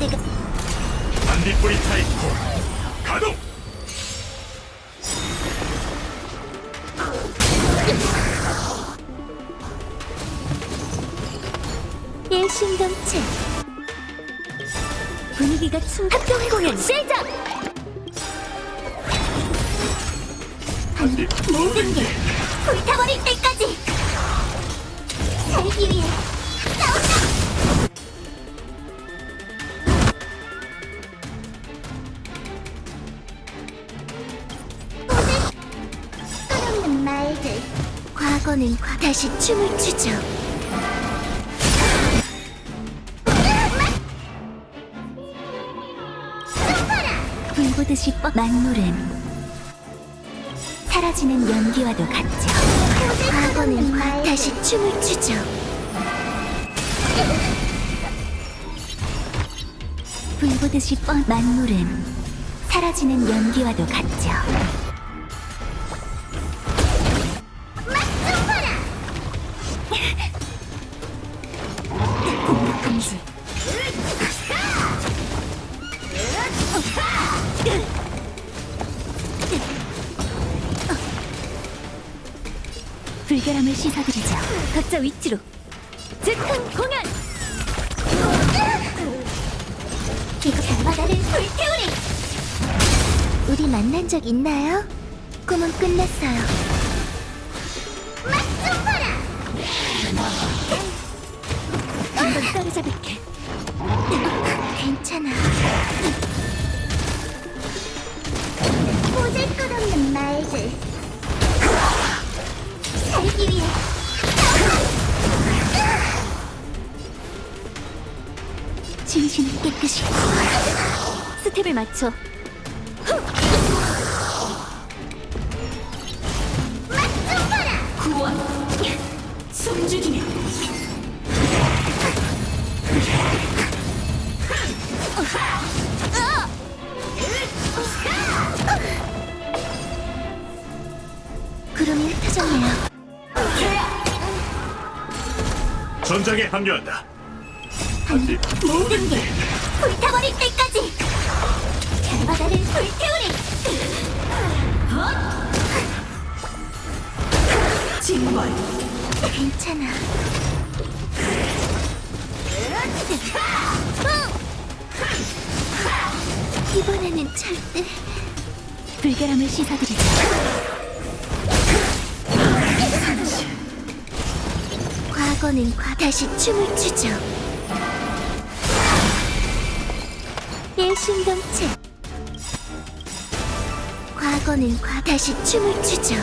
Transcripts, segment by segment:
내가 반딧불이 타이코 가동! 일심동체. 분위기가 충 합동 공연 시작! 반딧불 모든 게 불타버릴 때까지! 살기 위해 말들 과거는 과 다시 춤을 추죠 불보듯이 뻗 만물은 사라지는 연기와도 같죠. 과거는 과 다시 춤을 추죠. 불보듯이 뻗 만물은 사라지는 연기와도 같죠. 불결함을 씻어드리죠. 각자 위치로. 즉흥 공연! 이거 밤바다를 불태우리! 우리 만난 적 있나요? 꿈은 끝났어요. 맛좀 봐라! 한번 따라잡을게. 괜찮아. 진심을 깨끗이. 스텝을 맞춰. 구원. 숨죽이며 구름이 흩어졌네요. 전장에 합류한다 반딧불 모든 게 불타버릴 때까지. 바다를 불태우리. 징벌. 괜찮아. 이번에는 절대 불결함을 씻어드리자 과거는 과 다시 춤을 추죠 일심동체. 과거는 과 다시 춤을 추죠.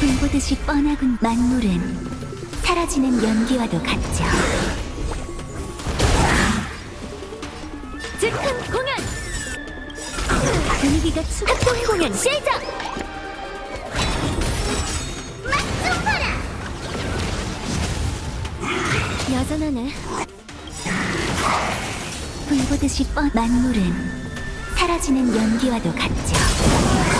불보듯이 뻔하군 만물은 사라지는 연기와도 같죠. 즉흥 공연! 분위기가 추 합동 공연 시작! 맛좀 봐라! 여전하네 불보듯이 뻔 만물은 사라지는 연기와도 같죠.